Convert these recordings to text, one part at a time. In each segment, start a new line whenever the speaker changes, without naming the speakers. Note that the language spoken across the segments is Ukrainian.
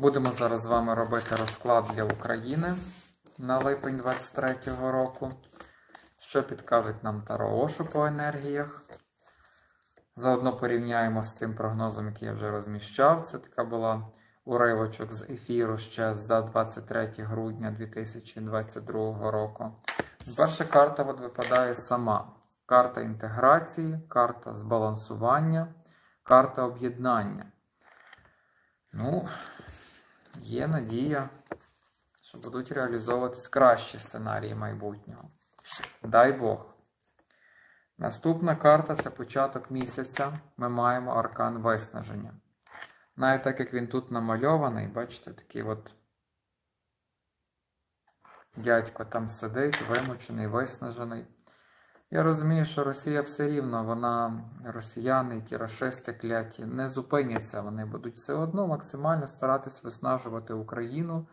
Будемо зараз з вами робити розклад для України на липень 23-го року. Що підкажуть нам Таро Ошу по енергіях. Заодно порівняємо з тим прогнозом, який я вже розміщав. Це така була уривочок з ефіру ще за 23 грудня 2022 року. Перша карта от випадає сама. Карта інтеграції, карта збалансування, карта об'єднання. Ну, є надія, що будуть реалізовуватись кращі сценарії майбутнього. Дай Бог. Наступна карта це початок місяця. Ми маємо аркан виснаження. Навіть так як він тут намальований, бачите, такий от дядько там сидить, вимучений, виснажений. Я розумію, що Росія все рівно, вона, росіяни, ті рашисти кляті, не зупиняться. Вони будуть все одно максимально старатись виснажувати Україну,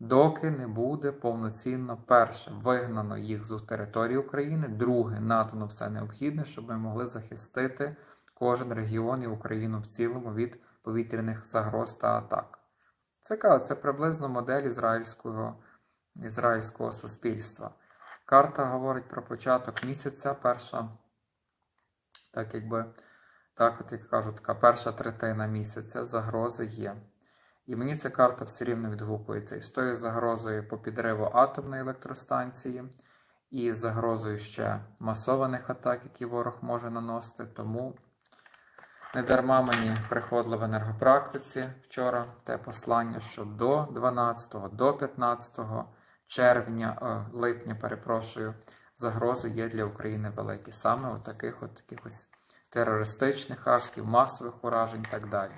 доки не буде повноцінно перше вигнано їх з території України, друге надано все необхідне, щоб ми могли захистити кожен регіон і Україну в цілому від повітряних загроз та атак. Це це приблизно модель ізраїльського, ізраїльського суспільства. Карта говорить про початок місяця, перша, так якби, так от як кажуть, така перша третина місяця загрози є. І мені ця карта все рівно відгукується. І з тою загрозою по підриву атомної електростанції, і загрозою ще масованих атак, які ворог може наносити. Тому не дарма мені приходило в енергопрактиці вчора те послання, що до 12, до 15 червня, о, липня, перепрошую, загрози є для України великі. Саме от таких от якихось терористичних актів, масових уражень і так далі.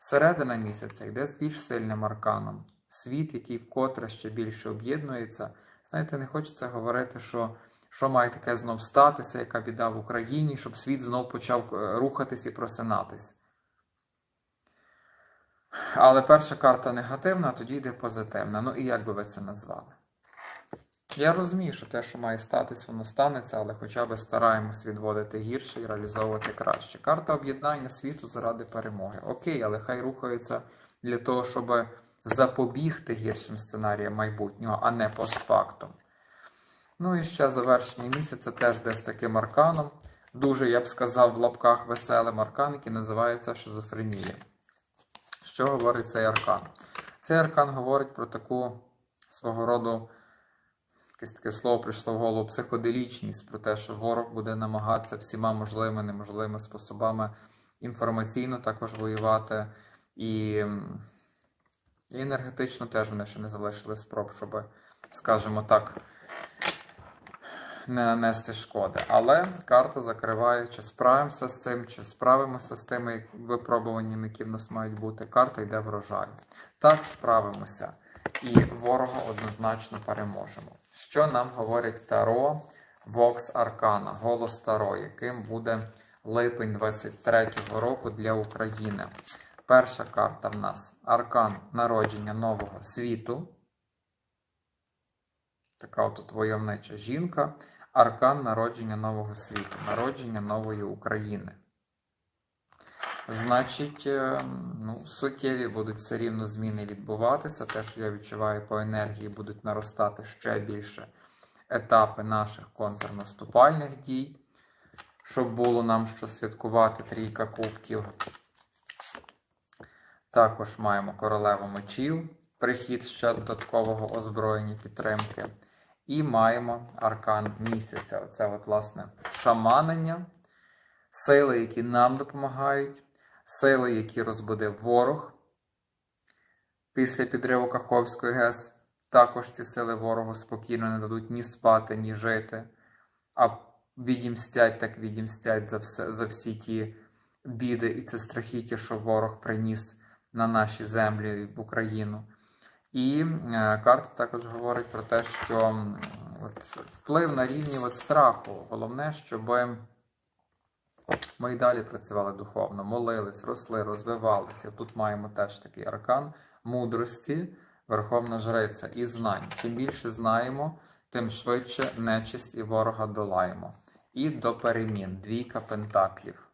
Середина місяця йде з більш сильним арканом. Світ, який вкотре ще більше об'єднується. Знаєте, не хочеться говорити, що що має таке знов статися, яка біда в Україні, щоб світ знов почав рухатись і просинатись. Але перша карта негативна, а тоді йде позитивна. Ну і як би ви це назвали? Я розумію, що те, що має статись, воно станеться, але хоча б стараємось відводити гірше і реалізовувати краще. Карта об'єднання світу заради перемоги. Окей, але хай рухаються для того, щоб запобігти гіршим сценаріям майбутнього, а не постфактум. Ну і ще завершення місяця теж десь таким арканом. Дуже, я б сказав, в лапках веселим аркан, який називається шизофренія. Що говорить цей аркан? Цей аркан говорить про таку свого роду якесь таке слово прийшло в голову психоделічність, про те, що ворог буде намагатися всіма можливими неможливими способами інформаційно також воювати. І, і енергетично теж вони ще не залишили спроб, щоб, скажімо так, не нанести шкоди. Але карта закриває, чи справимося з цим, чи справимося з тими випробуваннями, які в нас мають бути. Карта йде врожай. Так, справимося. І ворога однозначно переможемо. Що нам говорить Таро Вокс Аркана, голос Таро, яким буде липень 23-го року для України? Перша карта в нас аркан народження нового світу. Така от войовнича жінка. Аркан народження нового світу, народження нової України. Значить, ну, суттєві будуть все рівно зміни відбуватися. Те, що я відчуваю по енергії, будуть наростати ще більше етапи наших контрнаступальних дій, щоб було нам що святкувати трійка кубків. Також маємо королеву мечів, прихід ще додаткового озброєння підтримки. І маємо аркан місяця. Це, от, власне, шаманення, сили, які нам допомагають, сили, які розбудив ворог. Після підриву Каховської ГЕС також ці сили ворогу спокійно не дадуть ні спати, ні жити, а відімстять, так відімстять за, все, за всі ті біди і це страхіття, що ворог приніс на наші землі в Україну. І е, карта також говорить про те, що от, вплив на рівні от, страху. Головне, щоб ми й далі працювали духовно, молились, росли, розвивалися. Тут маємо теж такий аркан мудрості, верховна жриця і знань. Чим більше знаємо, тим швидше нечисть і ворога долаємо. І до перемін двійка пентаклів.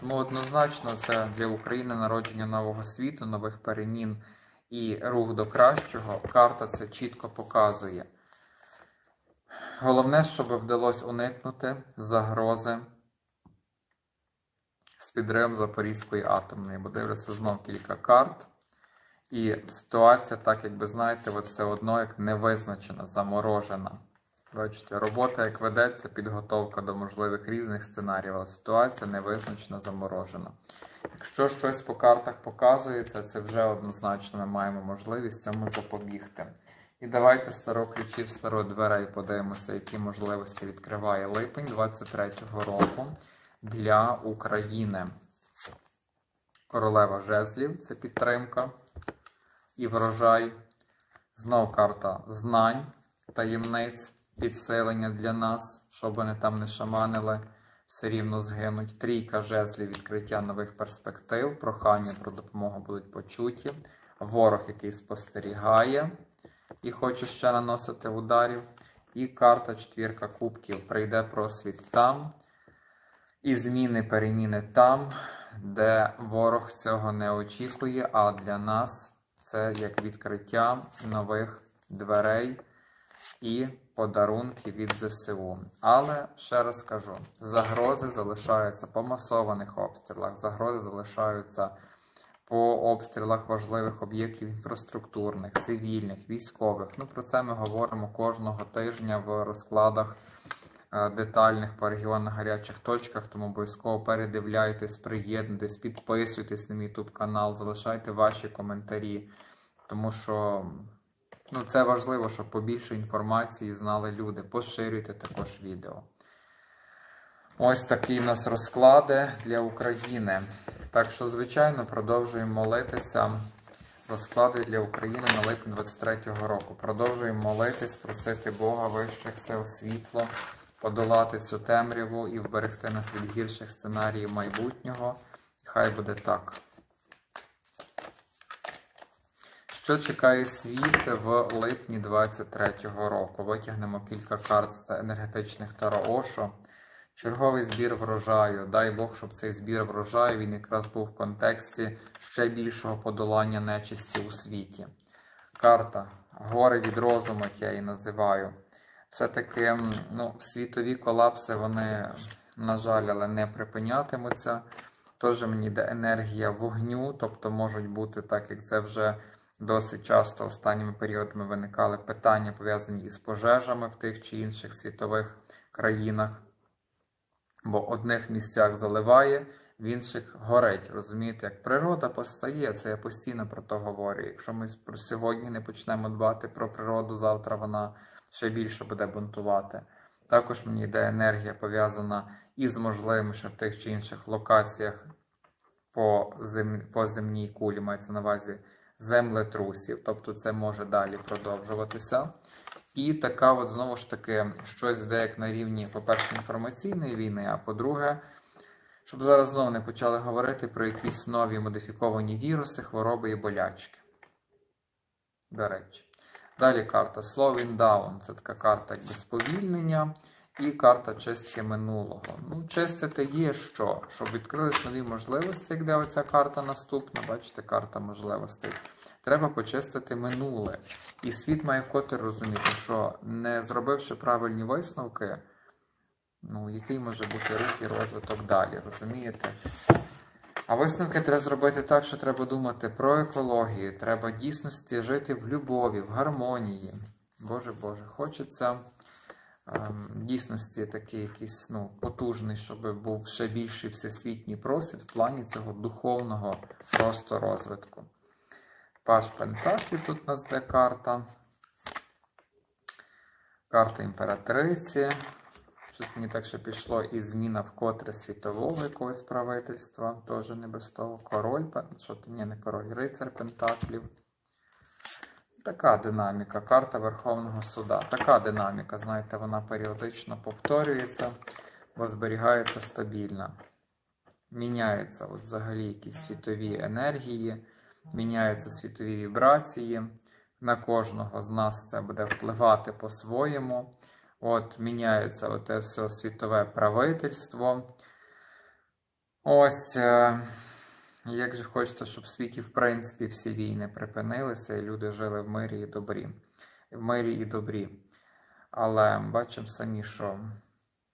Тому однозначно це для України народження нового світу, нових перемін і рух до кращого. Карта це чітко показує. Головне, щоб вдалося уникнути загрози з підривом Запорізької атомної, бо дивлюся знов кілька карт. І ситуація, так як ви знаєте, от все одно як невизначена, заморожена. Бачите, робота як ведеться, підготовка до можливих різних сценаріїв, але ситуація невизначена, заморожена. Якщо щось по картах показується, це вже однозначно ми маємо можливість цьому запобігти. І давайте старо ключів, старо дверей подивимося, які можливості відкриває липень 23-го року для України. Королева жезлів це підтримка і врожай. Знов карта знань, таємниць, підсилення для нас, щоб вони там не шаманили, все рівно згинуть. Трійка жезлів, відкриття нових перспектив, прохання про допомогу будуть почуті. Ворог, який спостерігає і хоче ще наносити ударів. І карта четвірка кубків прийде просвіт там. І зміни, переміни там, де ворог цього не очікує, а для нас це як відкриття нових дверей і подарунки від ЗСУ. Але ще раз кажу: загрози залишаються по масованих обстрілах, загрози залишаються по обстрілах важливих об'єктів інфраструктурних, цивільних, військових. Ну про це ми говоримо кожного тижня в розкладах. е, Детальних по регіонах гарячих точках, тому обов'язково передивляйтесь, приєднуйтесь, підписуйтесь на мій YouTube канал, залишайте ваші коментарі, тому що ну, це важливо, щоб побільше інформації знали люди. Поширюйте також відео. Ось такі в нас розклади для України. Так що, звичайно, продовжуємо молитися. Розклади для України на липень 23-го року. Продовжуємо молитись, просити Бога вищих сил світло, подолати цю темряву і вберегти нас від гірших сценаріїв майбутнього. Хай буде так. Що чекає світ в липні 23-го року? Витягнемо кілька карт з енергетичних Таро Ошо. Черговий збір врожаю. Дай Бог, щоб цей збір врожаю він якраз був в контексті ще більшого подолання нечисті у світі. Карта Гори від розуму, як я її називаю. Все-таки ну, світові колапси, вони, на жаль, але не припинятимуться. Теж мені йде енергія вогню, тобто можуть бути, так як це вже досить часто останніми періодами виникали питання, пов'язані із пожежами в тих чи інших світових країнах. Бо в одних місцях заливає, в інших горить. Розумієте, як природа постає, це я постійно про то говорю. Якщо ми про сьогодні не почнемо дбати про природу, завтра вона ще більше буде бунтувати. Також мені йде енергія пов'язана із можливими ще в тих чи інших локаціях по, зем... по земній кулі, мається на увазі землетрусів, тобто це може далі продовжуватися. І така, от знову ж таки, щось де як на рівні, по-перше, інформаційної війни, а по-друге, щоб зараз знову не почали говорити про якісь нові модифіковані віруси, хвороби і болячки. До речі. Далі карта Slowing Down. Це така карта якби сповільнення. І карта чистки минулого. Ну, чистити є що? Щоб відкрились нові можливості, як де оця карта наступна, бачите, карта можливостей. Треба почистити минуле. І світ має вкотре розуміти, що не зробивши правильні висновки, ну, який може бути рух і розвиток далі, розумієте? А висновки треба зробити так, що треба думати про екологію, треба дійсності жити в любові, в гармонії. Боже Боже, хочеться дійсності такий якийсь ну, потужний, щоб був ще більший всесвітній просвіт в плані цього духовного просто розвитку. Паш Пентаклів тут у нас де карта. Карта імператриці. Щось мені так ще пішло і зміна вкотре світового якогось правительства. Теж не без того. Король, що ні, не король, рицар Пентаклів. Така динаміка. Карта Верховного Суда. Така динаміка, знаєте, вона періодично повторюється, бо зберігається стабільно. Міняються от взагалі якісь світові енергії, міняються світові вібрації. На кожного з нас це буде впливати по-своєму. От міняється оте все світове правительство. Ось, е, як же хочеться, щоб в світі, в принципі, всі війни припинилися і люди жили в мирі і добрі. В мирі і добрі. Але бачимо самі, що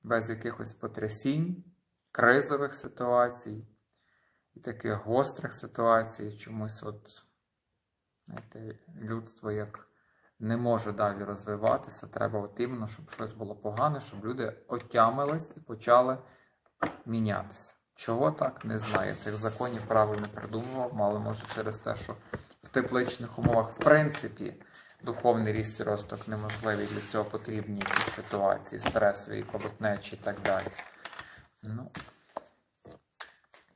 без якихось потрясінь, кризових ситуацій і таких гострих ситуацій, чомусь от, знаєте, людство як не може далі розвиватися. Треба от іменно, щоб щось було погане, щоб люди отямились і почали мінятися. Чого так, не знаю. Цих законів правил не придумував, мало може через те, що в тепличних умовах, в принципі, духовний ріст і росток неможливий. Для цього потрібні якісь ситуації, стресові, колотнечі і так далі. Ну,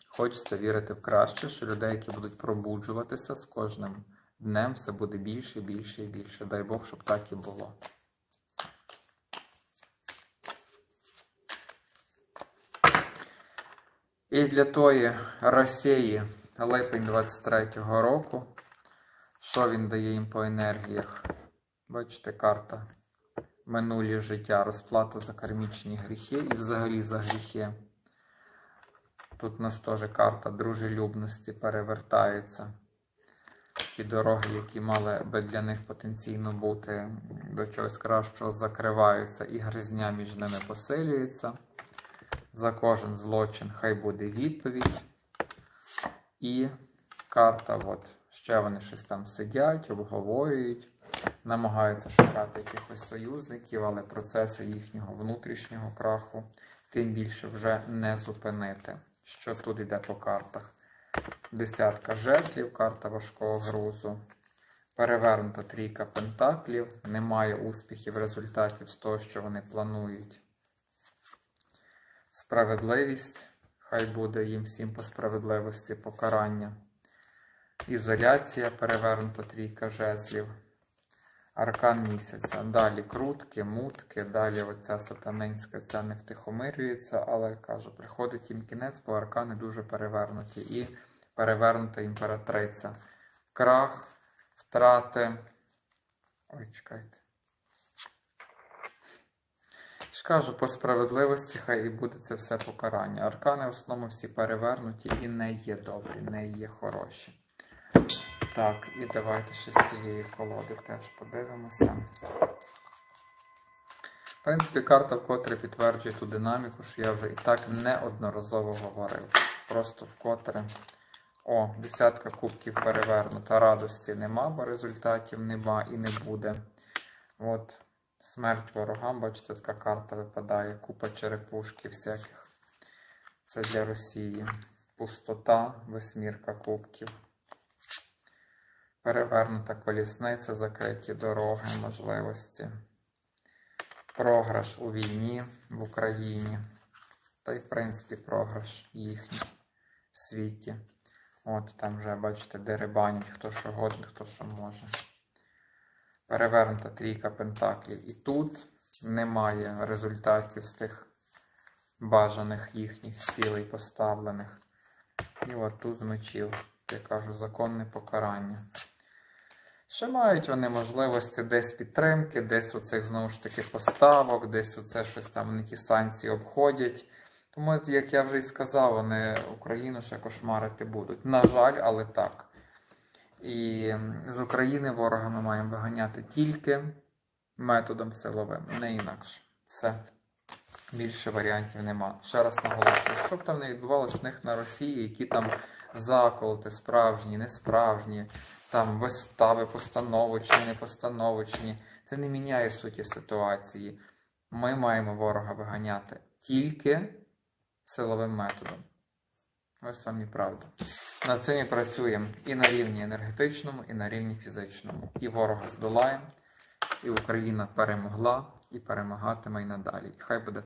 хочеться вірити в краще, що людей, які будуть пробуджуватися з кожним днем, все буде більше, більше і більше. Дай Бог, щоб так і було. І для тої Росії липень 23-го року, що він дає їм по енергіях? Бачите, карта минулі життя, розплата за кармічні гріхи і взагалі за гріхи. Тут у нас теж карта дружелюбності перевертається. Ті дороги, які мали би для них потенційно бути до чогось кращого, закриваються і гризня між ними посилюється. За кожен злочин хай буде відповідь. І карта, от, ще вони щось там сидять, обговорюють, намагаються шукати якихось союзників, але процеси їхнього внутрішнього краху тим більше вже не зупинити. Що тут йде по картах? Десятка жезлів, карта важкого грузу. Перевернута трійка пентаклів. Немає успіхів, результатів з того, що вони планують. Справедливість. Хай буде їм всім по справедливості покарання. Ізоляція, перевернута трійка жезлів. Аркан місяця. Далі крутки, мутки, далі оця сатанинська ця не втихомирюється, але кажу, приходить їм кінець, бо аркани дуже перевернуті. І перевернута імператриця. Крах, втрати. Ой, чекайте. Ж кажу, по справедливості хай і буде це все покарання. Аркани в основному всі перевернуті і не є добрі, не є хороші. Так, і давайте ще з цієї колоди теж подивимося. В принципі, карта вкотре підтверджує ту динаміку, що я вже і так неодноразово говорив. Просто вкотре. О, десятка кубків перевернута. Радості нема, бо результатів нема і не буде. От, смерть ворогам, бачите, така карта випадає, купа черепушки всяких. Це для Росії. Пустота, восьмірка кубків. Перевернута колісниця, закриті дороги, можливості. Програш у війні в Україні. Та й, в принципі, програш їхній в світі. От там вже, бачите, дерибанять, хто що годен, хто що може. Перевернута трійка пентаклів. І тут немає результатів з тих бажаних їхніх цілей поставлених. І от тут з мечів, я кажу, законне покарання. Ще мають вони можливості десь підтримки, десь оцих знову ж таки поставок, десь оце щось там вони ті санкції обходять. Тому, як я вже і сказав, вони Україну ще кошмарити будуть. На жаль, але так. І з України ворога ми маємо виганяти тільки методом силовим, не інакше. Все. Більше варіантів нема. Ще раз наголошую, що б там не відбувалося в них на Росії, які там заколоти, справжні, несправжні, там вистави, постановочні, непостановочні. Це не міняє суті ситуації. Ми маємо ворога виганяти тільки силовим методом. Ось вам і правда. Цим і працюємо і на рівні енергетичному, і на рівні фізичному. І ворога здолаємо, і Україна перемогла, і перемагатиме й надалі. І хай буде.